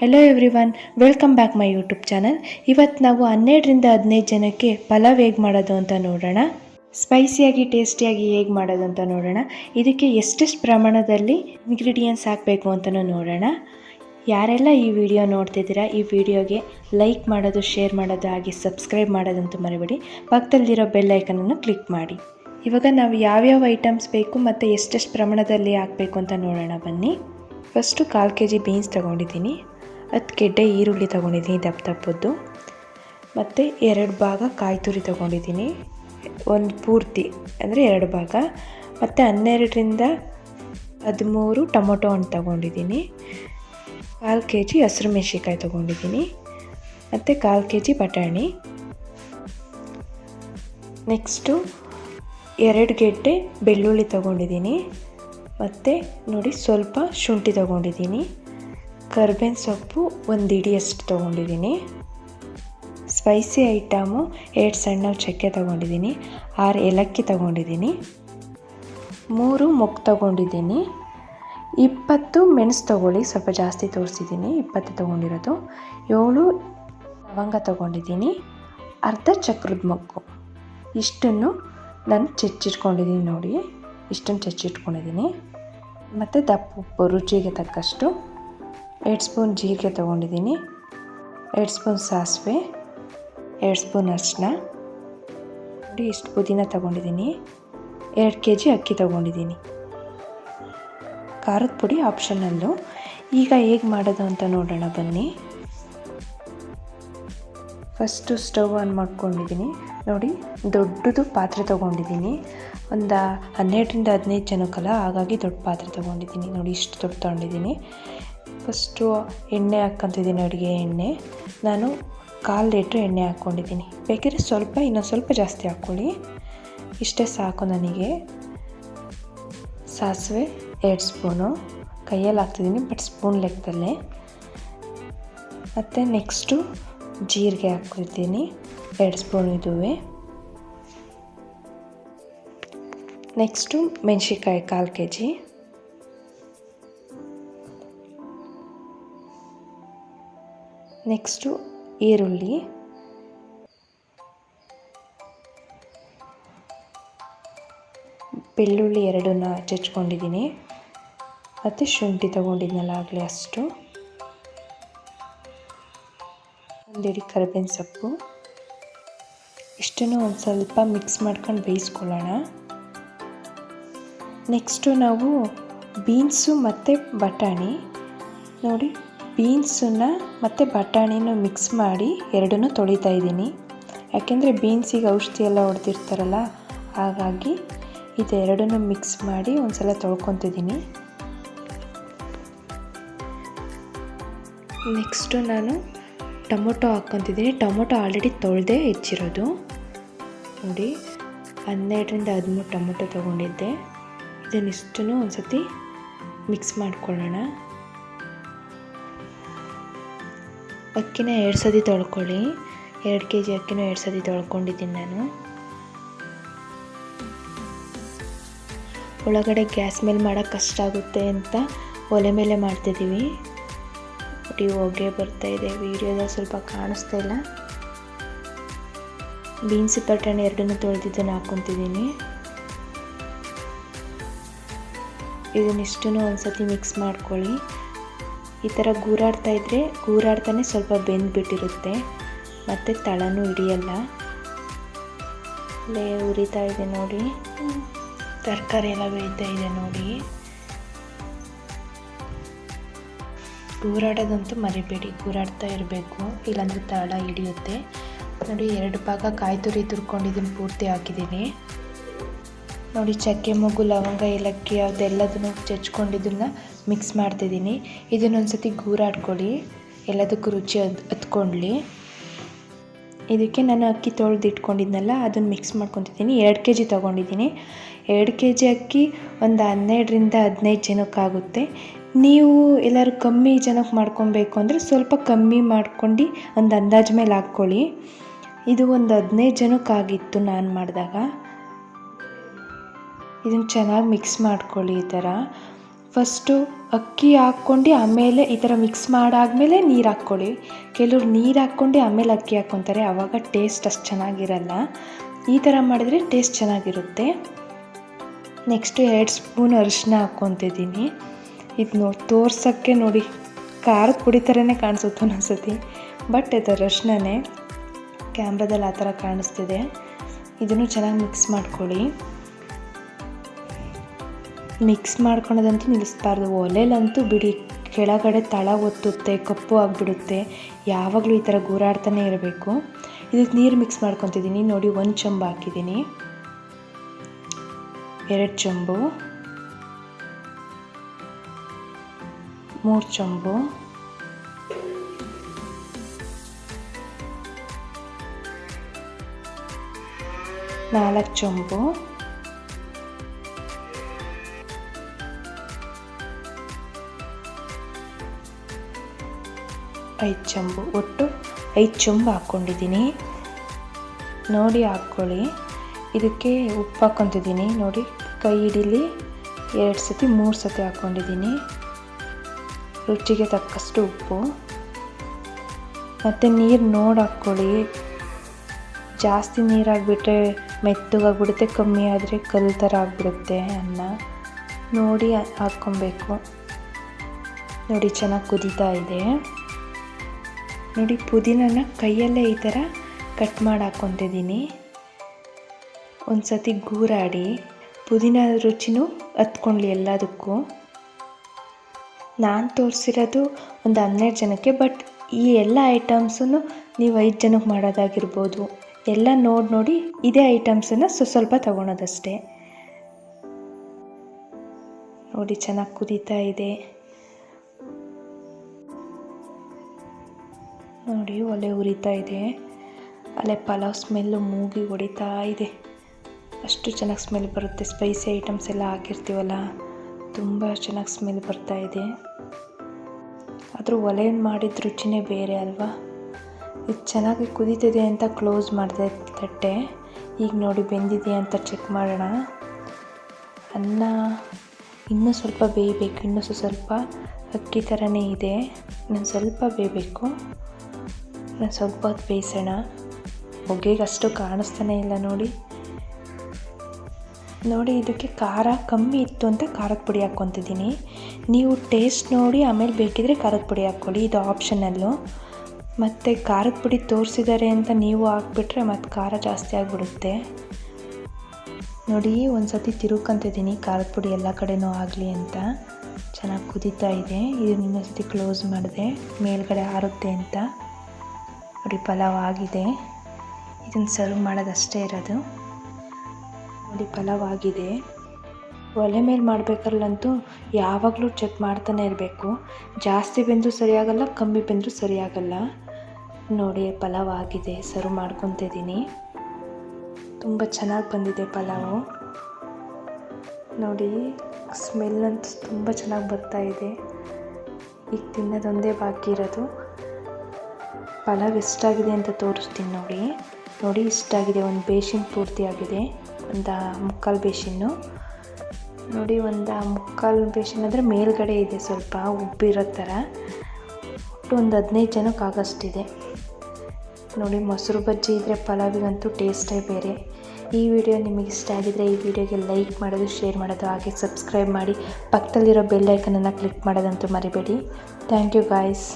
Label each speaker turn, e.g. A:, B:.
A: Hello everyone welcome back my YouTube channel ಇವತ್ತು ನಾವು ಹನ್ನೆರಡರಿಂದ ಹದಿನೈದು ಜನಕ್ಕೆ ಪಲಾವ್ ಹೇಗೆ ಮಾಡೋದು ಅಂತ ನೋಡೋಣ. ಸ್ಪೈಸಿಯಾಗಿ ಟೇಸ್ಟಿಯಾಗಿ ಹೇಗೆ ಮಾಡೋದು ಅಂತ ನೋಡೋಣ. ಇದಕ್ಕೆ ಎಷ್ಟೆಷ್ಟು ಪ್ರಮಾಣದಲ್ಲಿ ಇಂಗ್ರೀಡಿಯೆಂಟ್ಸ್ ಹಾಕಬೇಕು ಅಂತಲೂ ನೋಡೋಣ. ಯಾರೆಲ್ಲ ಈ ವಿಡಿಯೋ ನೋಡ್ತಿದ್ದೀರಾ, ಈ ವಿಡಿಯೋಗೆ ಲೈಕ್ ಮಾಡೋದು ಶೇರ್ ಮಾಡೋದು, ಹಾಗೆ ಸಬ್ಸ್ಕ್ರೈಬ್ ಮಾಡೋದಂತೂ ಮರಿಬೇಡಿ. ಪಕ್ಕದಲ್ಲಿರೋ ಬೆಲ್ ಐಕನನ್ನು ಕ್ಲಿಕ್ ಮಾಡಿ. ಇವಾಗ ನಾವು ಯಾವ್ಯಾವ ಐಟಮ್ಸ್ ಬೇಕು ಮತ್ತು ಎಷ್ಟೆಷ್ಟು ಪ್ರಮಾಣದಲ್ಲಿ ಹಾಕಬೇಕು ಅಂತ ನೋಡೋಣ ಬನ್ನಿ. ಫಸ್ಟು ಕಾಲು ಕೆ ಜಿ ಬೀನ್ಸ್ ತೊಗೊಂಡಿದ್ದೀನಿ. ಹತ್ತು ಗೆಡ್ಡೆ ಈರುಳ್ಳಿ ತೊಗೊಂಡಿದ್ದೀನಿ ದಪ್ಪ ದಪ್ಪದ್ದು. ಮತ್ತು ಎರಡು ಭಾಗ ಕಾಯಿ ತುರಿ ತೊಗೊಂಡಿದ್ದೀನಿ. ಒಂದು ಪೂರ್ತಿ, ಅಂದರೆ ಎರಡು ಭಾಗ. ಮತ್ತು ಹನ್ನೆರಡರಿಂದ ಹದಿಮೂರು ಟೊಮೊಟೊ ಹಣ್ಣು ತೊಗೊಂಡಿದ್ದೀನಿ. ಕಾಲು ಕೆ ಜಿ ಹಸಿರು ಮೆಣಸಿಕಾಯಿ ತೊಗೊಂಡಿದ್ದೀನಿ. ಮತ್ತು ಕಾಲು ಕೆ ಜಿ ಬಟಾಣಿ. ನೆಕ್ಸ್ಟು ಎರಡು ಗೆಡ್ಡೆ ಬೆಳ್ಳುಳ್ಳಿ ತೊಗೊಂಡಿದ್ದೀನಿ. ಮತ್ತು ನೋಡಿ ಸ್ವಲ್ಪ ಶುಂಠಿ ತೊಗೊಂಡಿದ್ದೀನಿ. ಕರ್ಬೇವಿನ ಸೊಪ್ಪು ಒಂದು ಇಡಿಯಷ್ಟು ತೊಗೊಂಡಿದ್ದೀನಿ. ಸ್ಪೈಸಿ ಐಟಮು ಎರಡು ಸಣ್ಣ ಚಕ್ಕೆ ತೊಗೊಂಡಿದ್ದೀನಿ. ಆರು ಏಲಕ್ಕಿ ತೊಗೊಂಡಿದ್ದೀನಿ. ಮೂರು ಮೊಗ್ಗು ತೊಗೊಂಡಿದ್ದೀನಿ. ಇಪ್ಪತ್ತು ಮೆಣಸು ತೊಗೊಳ್ಳಿ, ಸ್ವಲ್ಪ ಜಾಸ್ತಿ ತೋರಿಸಿದ್ದೀನಿ, ಇಪ್ಪತ್ತು ತೊಗೊಂಡಿರೋದು. ಏಳು ಲವಂಗ ತೊಗೊಂಡಿದ್ದೀನಿ, ಅರ್ಧ ಚಕ್ರದ ಮೊಗ್ಗು. ಇಷ್ಟನ್ನು ನಾನು ಚೆಚ್ಚಿಟ್ಕೊಂಡಿದ್ದೀನಿ ನೋಡಿ, ಇಷ್ಟನ್ನು ಚೆಚ್ಚಿಟ್ಕೊಂಡಿದ್ದೀನಿ. ಮತ್ತು ದಪ್ಪ ಉಪ್ಪು, ರುಚಿಗೆ ತಕ್ಕಷ್ಟು. ಎರಡು ಸ್ಪೂನ್ ಜೀರಿಗೆ ತೊಗೊಂಡಿದ್ದೀನಿ. ಎರಡು ಸ್ಪೂನ್ ಸಾಸಿವೆ. ಎರಡು ಸ್ಪೂನ್ ಅರಿಶಿನ ನೋಡಿ ಇಷ್ಟು ಪುದೀನ ತೊಗೊಂಡಿದ್ದೀನಿ. ಎರಡು ಕೆ ಜಿ ಅಕ್ಕಿ ತೊಗೊಂಡಿದ್ದೀನಿ. ಖಾರದ ಪುಡಿ ಆಪ್ಷನಲ್ಲು ಈಗ ಹೇಗೆ ಮಾಡೋದು ಅಂತ ನೋಡೋಣ ಬನ್ನಿ. ಫಸ್ಟು ಸ್ಟವ್ ಆನ್ ಮಾಡ್ಕೊಂಡಿದ್ದೀನಿ. ನೋಡಿ, ದೊಡ್ಡದು ಪಾತ್ರೆ ತೊಗೊಂಡಿದ್ದೀನಿ. ಒಂದು ಹನ್ನೆರಡರಿಂದ ಹದಿನೈದು ಜನಕ್ಕಲ್ಲ, ಹಾಗಾಗಿ ದೊಡ್ಡ ಪಾತ್ರೆ ತೊಗೊಂಡಿದ್ದೀನಿ. ನೋಡಿ, ಇಷ್ಟು ದೊಡ್ಡ ತೊಗೊಂಡಿದ್ದೀನಿ. ಫಸ್ಟು ಎಣ್ಣೆ ಹಾಕ್ಕೊಂತಿದ್ದೀನಿ ಅಡುಗೆ ಎಣ್ಣೆ. ನಾನು ಕಾಲು ಲೀಟ್ರ್ ಎಣ್ಣೆ ಹಾಕ್ಕೊಂಡಿದ್ದೀನಿ. ಬೇಕಿದ್ರೆ ಸ್ವಲ್ಪ, ಇನ್ನೊಂದು ಸ್ವಲ್ಪ ಜಾಸ್ತಿ ಹಾಕ್ಕೊಳ್ಳಿ. ಇಷ್ಟೇ ಸಾಕು ನನಗೆ. ಸಾಸಿವೆ ಎರಡು ಸ್ಪೂನು. ಕೈಯಲ್ಲಿ ಹಾಕ್ತಿದ್ದೀನಿ, ಬಟ್ ಸ್ಪೂನ್ ಲೆಕ್ಕದಲ್ಲೇ. ಮತ್ತು ನೆಕ್ಸ್ಟು ಜೀರಿಗೆ ಹಾಕ್ಕೊಳ್ತೀನಿ. ಎರಡು ಸ್ಪೂನ್ ಇದುವೆ. ನೆಕ್ಸ್ಟು ಮೆಣಸಿಕಾಯಿ ಕಾಲು ಕೆ ಜಿ ನೆಕ್ಸ್ಟು ಈರುಳ್ಳಿ. ಬೆಳ್ಳುಳ್ಳಿ ಎರಡನ್ನ ಚಚ್ಕೊಂಡಿದ್ದೀನಿ. ಮತ್ತು ಶುಂಠಿ ತೊಗೊಂಡಿದ್ನಲ್ಲ ಆಗಲಿ ಅಷ್ಟು. ಒಂದೆಡಿ ಕರಿಬೇವಿನ ಸೊಪ್ಪು. ಇಷ್ಟನ್ನು ಒಂದು ಸ್ವಲ್ಪ ಮಿಕ್ಸ್ ಮಾಡ್ಕೊಂಡು ಬೇಯಿಸ್ಕೊಳ್ಳೋಣ. ನೆಕ್ಸ್ಟು ನಾವು ಬೀನ್ಸು ಮತ್ತು ಬಟಾಣಿ. ನೋಡಿ ಬೀನ್ಸನ್ನ ಮತ್ತು ಬಟಾಣಿನೂ ಮಿಕ್ಸ್ ಮಾಡಿ ಎರಡನ್ನೂ ತೊಳಿತಾ ಇದ್ದೀನಿ. ಯಾಕೆಂದರೆ ಬೀನ್ಸಿಗೆ ಔಷಧಿ ಎಲ್ಲ ಹೊಡೆದಿರ್ತಾರಲ್ಲ, ಹಾಗಾಗಿ ಇದೆರಡನ್ನೂ ಮಿಕ್ಸ್ ಮಾಡಿ ಒಂದು ಸಲ ತೊಳ್ಕೊತಿದ್ದೀನಿ. ನೆಕ್ಸ್ಟು ನಾನು ಟೊಮೊಟೊ ಹಾಕ್ಕೊತಿದ್ದೀನಿ. ಟೊಮೊಟೊ ಆಲ್ರೆಡಿ ತೊಳೆದೇ ಹೆಚ್ಚಿರೋದು. ನೋಡಿ, ಹನ್ನೆರಡರಿಂದ ಹದಿಮೂರು ಟೊಮೊಟೊ ತೊಗೊಂಡಿದ್ದೆ. ಇದನ್ನಿಷ್ಟು ಒಂದು ಸತಿ ಮಿಕ್ಸ್ ಮಾಡ್ಕೊಳ್ಳೋಣ. ಅಕ್ಕಿನ ಎರಡು ಸತಿ ತೊಳ್ಕೊಳ್ಳಿ. ಎರಡು ಕೆ ಜಿ ಅಕ್ಕಿನೂ ಎರಡು ಸತಿ ತೊಳ್ಕೊಂಡಿದ್ದೀನಿ ನಾನು. ಒಳಗಡೆ ಗ್ಯಾಸ್ ಮೇಲೆ ಮಾಡೋಕ್ಕೆ ಕಷ್ಟ ಆಗುತ್ತೆ ಅಂತ ಒಲೆ ಮೇಲೆ ಮಾಡ್ತಿದ್ದೀವಿ. ಬಟ್ ಹೊಗೆ ಬರ್ತಾ ಇದೆ. ವೀಡಿಯೋದಾಗ ಸ್ವಲ್ಪ ಕಾಣಿಸ್ತಾ ಇಲ್ಲ. ಬೀನ್ಸ್ ಬಟಾಣಿ ಎರಡನ್ನು ತೊಳೆದಿದ್ದನ್ನು ಹಾಕ್ಕೊತಿದ್ದೀನಿ ಇದನ್ನಿಷ್ಟು ಒಂದು ಸತಿ ಮಿಕ್ಸ್ ಮಾಡ್ಕೊಳ್ಳಿ. ಈ ಥರ ಗೂರಾಡ್ತಾ ಇದ್ದರೆ ಗೂರಾಡ್ತಾನೆ ಸ್ವಲ್ಪ ಬೆಂದ್ಬಿಟ್ಟಿರುತ್ತೆ. ಮತ್ತು ತಳನೂ ಹಿಡಿಯಲ್ಲ. ಅಲ್ಲೇ ಉರಿತಾ ಇದೆ ನೋಡಿ. ತರಕಾರಿ ಎಲ್ಲ ಬೇಯ್ತಾ ಇದೆ ನೋಡಿ. ಗೂರಾಡೋದಂತೂ ಮರಿಬೇಡಿ, ಗೂರಾಡ್ತಾ ಇರಬೇಕು. ಇಲ್ಲಾಂದರೆ ತಳ ಹಿಡಿಯುತ್ತೆ. ನೋಡಿ, ಎರಡು ಭಾಗ ಕಾಯಿ ತುರಿ ತುರ್ಕೊಂಡಿದ್ದೀನಿ ಪೂರ್ತಿ ಹಾಕಿದ್ದೀನಿ. ನೋಡಿ, ಚಕ್ಕೆ ಮಗು ಲವಂಗ, ಏಲಕ್ಕಿ ಅದೆಲ್ಲದನ್ನು ಚಚ್ಕೊಂಡಿದ್ದನ್ನ ಮಿಕ್ಸ್ ಮಾಡ್ತಿದ್ದೀನಿ. ಇದನ್ನೊಂದು ಸತಿ ಗೂರಾಡ್ಕೊಳ್ಳಿ ಎಲ್ಲದಕ್ಕೂ ರುಚಿ ಅದು ಹತ್ಕೊಳ್ಳಿ ಇದಕ್ಕೆ ನಾನು ಅಕ್ಕಿ ತೊಳೆದು ಇಟ್ಕೊಂಡಿದ್ನಲ್ಲ, ಅದನ್ನು ಮಿಕ್ಸ್ ಮಾಡ್ಕೊತಿದ್ದೀನಿ. ಎರಡು ಕೆ ಜಿ ತೊಗೊಂಡಿದ್ದೀನಿ. ಎರಡು ಕೆ ಜಿ ಅಕ್ಕಿ ಒಂದು ಹನ್ನೆರಡರಿಂದ ಹದಿನೈದು ಜನಕ್ಕಾಗುತ್ತೆ. ನೀವು ಎಲ್ಲರೂ ಕಮ್ಮಿ ಜನಕ್ಕೆ ಮಾಡ್ಕೊಬೇಕು ಅಂದರೆ ಸ್ವಲ್ಪ ಕಮ್ಮಿ ಮಾಡ್ಕೊಂಡು ಒಂದು ಅಂದಾಜು ಮೇಲೆ ಹಾಕ್ಕೊಳ್ಳಿ. ಇದು ಒಂದು ಹದಿನೈದು ಜನಕ್ಕಾಗಿತ್ತು ನಾನು ಮಾಡಿದಾಗ. ಇದನ್ನು ಚೆನ್ನಾಗಿ ಮಿಕ್ಸ್ ಮಾಡ್ಕೊಳ್ಳಿ ಈ ಥರ ಫಸ್ಟು ಅಕ್ಕಿ ಹಾಕ್ಕೊಂಡು ಆಮೇಲೆ ಈ ಥರ ಮಿಕ್ಸ್ ಮಾಡಾದ್ಮೇಲೆ ನೀರು ಹಾಕ್ಕೊಳ್ಳಿ. ಕೆಲವ್ರು ನೀರು ಹಾಕ್ಕೊಂಡು ಆಮೇಲೆ ಅಕ್ಕಿ ಹಾಕ್ಕೊತಾರೆ. ಆವಾಗ ಟೇಸ್ಟ್ ಅಷ್ಟು ಚೆನ್ನಾಗಿರಲ್ಲ. ಈ ಥರ ಮಾಡಿದರೆ ಟೇಸ್ಟ್ ಚೆನ್ನಾಗಿರುತ್ತೆ. ನೆಕ್ಸ್ಟು ಎರಡು ಸ್ಪೂನ್ ಅರಿಶಿನ ಹಾಕ್ಕೊತಿದ್ದೀನಿ. ಇದು ನೋಡಿ ತೋರ್ಸೋಕ್ಕೆ ನೋಡಿ, ಖಾರದ ಪುಡಿ ಥರನೇ ಕಾಣಿಸುತ್ತೆ ಒಂದೊಂದ್ಸತಿ ಬಟ್ ಇದು ಅರಿಶಿನೇ ಕ್ಯಾಮ್ರಾದಲ್ಲಿ ಆ ಥರ ಕಾಣಿಸ್ತಿದೆ. ಇದನ್ನು ಚೆನ್ನಾಗಿ ಮಿಕ್ಸ್ ಮಾಡ್ಕೊಳ್ಳಿ. ಮಿಕ್ಸ್ ಮಾಡ್ಕೊಳೋದಂತೂ ನಿಲ್ಲಿಸ್ಬಾರ್ದು. ಒಲೆಲಂತೂ ಬಿಡಿ, ಕೆಳಗಡೆ ತಳ ಒತ್ತುತ್ತೆ, ಕಪ್ಪು ಆಗಿಬಿಡುತ್ತೆ. ಯಾವಾಗಲೂ ಈ ಥರ ಗೂರಾಡ್ತಾನೆ ಇರಬೇಕು. ಇದಕ್ಕೆ ನೀರು ಮಿಕ್ಸ್ ಮಾಡ್ಕೊತಿದ್ದೀನಿ. ನೋಡಿ, ಒಂದು ಚೊಂಬು ಹಾಕಿದ್ದೀನಿ. ಎರಡು ಚೊಂಬು. ಮೂರು ಚೊಂಬು. ನಾಲ್ಕು ಚೊಂಬು. ಐದು ಚೊಂಬು ಒಟ್ಟು ಐದು ಚೊಂಬು ಹಾಕ್ಕೊಂಡಿದ್ದೀನಿ. ನೋಡಿ ಹಾಕ್ಕೊಳ್ಳಿ. ಇದಕ್ಕೆ ಉಪ್ಪು ಹಾಕ್ಕೊತಿದ್ದೀನಿ ನೋಡಿ, ಕೈ ಹಿಡೀಲಿ ಎರಡು ಸತಿ, ಮೂರು ಸತಿ ಹಾಕ್ಕೊಂಡಿದ್ದೀನಿ. ರುಚಿಗೆ ತಕ್ಕಷ್ಟು ಉಪ್ಪು. ಮತ್ತು ನೀರು ನೋಡಿ ಹಾಕ್ಕೊಳ್ಳಿ. ಜಾಸ್ತಿ ನೀರಾಗಿಬಿಟ್ರೆ ಮೆತ್ತಗಾಗ್ಬಿಡುತ್ತೆ, ಕಮ್ಮಿ ಆದರೆ ಕಲ್ಲು ಥರ ಆಗ್ಬಿಡುತ್ತೆ ಅನ್ನ. ನೋಡಿ ಹಾಕ್ಕೊಬೇಕು. ನೋಡಿ, ಚೆನ್ನಾಗಿ ಕುದೀತಾ ಇದೆ. ನೋಡಿ ಪುದೀನನ ಕೈಯಲ್ಲೇ ಈ ಥರ ಕಟ್ ಮಾಡಿ ಹಾಕ್ಕೊತಿದ್ದೀನಿ. ಒಂದು ಸತಿ ಗೂರಾಡಿ, ಪುದೀನ ರುಚಿನೂ ಹತ್ಕೊಳ್ಳಿ ಎಲ್ಲದಕ್ಕೂ. ನಾನು ತೋರಿಸಿರೋದು ಒಂದು ಹನ್ನೆರಡು ಜನಕ್ಕೆ, ಬಟ್ ಈ ಎಲ್ಲ ಐಟಮ್ಸನ್ನು ನೀವು ಐದು ಜನಕ್ಕೆ ಮಾಡೋದಾಗಿರ್ಬೋದು. ಎಲ್ಲ ನೋಡಿ ನೋಡಿ ಇದೇ ಐಟಮ್ಸನ್ನು ಸ್ವ ಸ್ವಲ್ಪ ತಗೊಳೋದಷ್ಟೇ. ನೋಡಿ ಚೆನ್ನಾಗಿ ಕುದೀತಾ ಇದೆ. ನೋಡಿ, ಒಲೆ ಉರಿತಾ ಇದೆ. ಅಲ್ಲೇ ಪಲಾವ್ ಸ್ಮೆಲ್ಲು ಮೂಗಿ ಹೊಡಿತಾ ಇದೆ. ಅಷ್ಟು ಚೆನ್ನಾಗಿ ಸ್ಮೆಲ್ ಬರುತ್ತೆ. ಸ್ಪೈಸಿ ಐಟಮ್ಸ್ ಎಲ್ಲ ಹಾಕಿರ್ತೀವಲ್ಲ, ತುಂಬ ಚೆನ್ನಾಗಿ ಸ್ಮೆಲ್ ಬರ್ತಾ ಇದೆ. ಆದರೂ ಒಲೆಯನ್ನು ಮಾಡಿದ ರುಚಿನೇ ಬೇರೆ ಅಲ್ವಾ? ಇದು ಚೆನ್ನಾಗಿ ಕುದೀತಿದೆ ಅಂತ ಕ್ಲೋಸ್ ಮಾಡಿದೆ ತಟ್ಟೆ. ಈಗ ನೋಡಿ ಬೆಂದಿದೆ ಅಂತ ಚೆಕ್ ಮಾಡೋಣ. ಅನ್ನ ಇನ್ನೂ ಸ್ವಲ್ಪ ಬೇಯಬೇಕು. ಇನ್ನೂ ಸ್ವಲ್ಪ ಅಕ್ಕಿ ಥರನೇ ಇದೆ. ಇನ್ನೊಂದು ಸ್ವಲ್ಪ ಬೇಯಬೇಕು. ನಾನು ಸ್ವಲ್ಪ ಹೊತ್ತು ಬೇಯಿಸೋಣ ಹೊಗೆಗೆ ಅಷ್ಟು ಕಾಣಿಸ್ತಾನೆ ಇಲ್ಲ ನೋಡಿ. ನೋಡಿ, ಇದಕ್ಕೆ ಖಾರ ಕಮ್ಮಿ ಇತ್ತು ಅಂತ ಖಾರದ ಪುಡಿ ಹಾಕ್ಕೊತಿದ್ದೀನಿ. ನೀವು ಟೇಸ್ಟ್ ನೋಡಿ, ಆಮೇಲೆ ಬೇಕಿದ್ರೆ ಖಾರದ ಪುಡಿ ಹಾಕ್ಕೊಳ್ಳಿ, ಇದು ಆಪ್ಷನಲ್ಲು ಮತ್ತು ಖಾರದ ಪುಡಿ ತೋರಿಸಿದ್ದಾರೆ ಅಂತ ನೀವು ಹಾಕ್ಬಿಟ್ರೆ ಮತ್ತು ಖಾರ ಜಾಸ್ತಿ ಆಗಿಬಿಡುತ್ತೆ. ನೋಡಿ ಒಂದು ಸತಿ ತಿರುಗ್ಕೊಂತಿದ್ದೀನಿ ಖಾರದ ಪುಡಿ ಎಲ್ಲ ಕಡೆನೂ ಆಗಲಿ ಅಂತ. ಚೆನ್ನಾಗಿ ಕುದೀತಾ ಇದೆ. ಇದು ನಿಮ್ಮ ಸತಿ ಕ್ಲೋಸ್ ಮಾಡಿದೆ, ಮೇಲ್ಗಡೆ ಆರುತ್ತೆ ಅಂತ. ನೋಡಿ ಪಲಾವ್ ಆಗಿದೆ ಇದನ್ನು ಸರ್ವ್ ಮಾಡೋದಷ್ಟೇ ಇರೋದು. ನೋಡಿ ಪಲಾವ್ ಆಗಿದೆ ಒಲೆ ಮೇಲೆ ಮಾಡಬೇಕಲ್ಲಂತೂ ಯಾವಾಗಲೂ ಚೆಕ್ ಮಾಡ್ತಾನೆ ಇರಬೇಕು. ಜಾಸ್ತಿ ಬೆಂದರೂ ಸರಿಯಾಗಲ್ಲ, ಕಮ್ಮಿ ಬೆಂದರೂ ಸರಿಯಾಗಲ್ಲ. ನೋಡಿ ಪಲಾವ್ ಆಗಿದೆ ಸರ್ವ್ ಮಾಡ್ಕೊತಿದ್ದೀನಿ ತುಂಬ ಚೆನ್ನಾಗಿ ಬಂದಿದೆ ಪಲಾವು ನೋಡಿ ಸ್ಮೆಲ್ ಅಂತೂ ತುಂಬ ಚೆನ್ನಾಗಿ ಬರ್ತಾ ಇದೆ. ಈಗ ತಿನ್ನೋದೊಂದೇ ಬಾಕಿ ಇರೋದು. ಪಲಾವ್ ಎಷ್ಟಾಗಿದೆ ಅಂತ ತೋರಿಸ್ತೀನಿ ನೋಡಿ. ನೋಡಿ, ಇಷ್ಟಾಗಿದೆ. ಒಂದು ಬೇಷಿನ್ ಪೂರ್ತಿ ಆಗಿದೆ ಒಂದು ಮುಕ್ಕಾಲು ಬೇಷಿನ್ನು ನೋಡಿ, ಒಂದು ಮುಕ್ಕಾಲು ಬೇಷಿನ್ ಅಂದರೆ ಮೇಲ್ಗಡೆ ಇದೆ ಸ್ವಲ್ಪ ಉಬ್ಬಿರೋ ಥರ. ಒಟ್ಟು ಒಂದು ಹದಿನೈದು ಜನಕ್ಕೆ ಆಗೋಷ್ಟಿದೆ. ನೋಡಿ, ಮೊಸರು ಬಜ್ಜಿ ಇದ್ದರೆ ಪಲಾವಿಗಂತೂ ಟೇಸ್ಟೇ ಬೇರೆ. ಈ ವಿಡಿಯೋ ನಿಮಗೆ ಇಷ್ಟ ಆಗಿದರೆ ಈ ವಿಡಿಯೋಗೆ ಲೈಕ್ ಮಾಡೋದು ಶೇರ್ ಮಾಡೋದು, ಹಾಗೆ ಸಬ್ಸ್ಕ್ರೈಬ್ ಮಾಡಿ ಪಕ್ಕದಲ್ಲಿರೋ ಬೆಲ್ ಐಕನನ್ನು ಕ್ಲಿಕ್ ಮಾಡೋದಂತೂ ಮರಿಬೇಡಿ. Thank you guys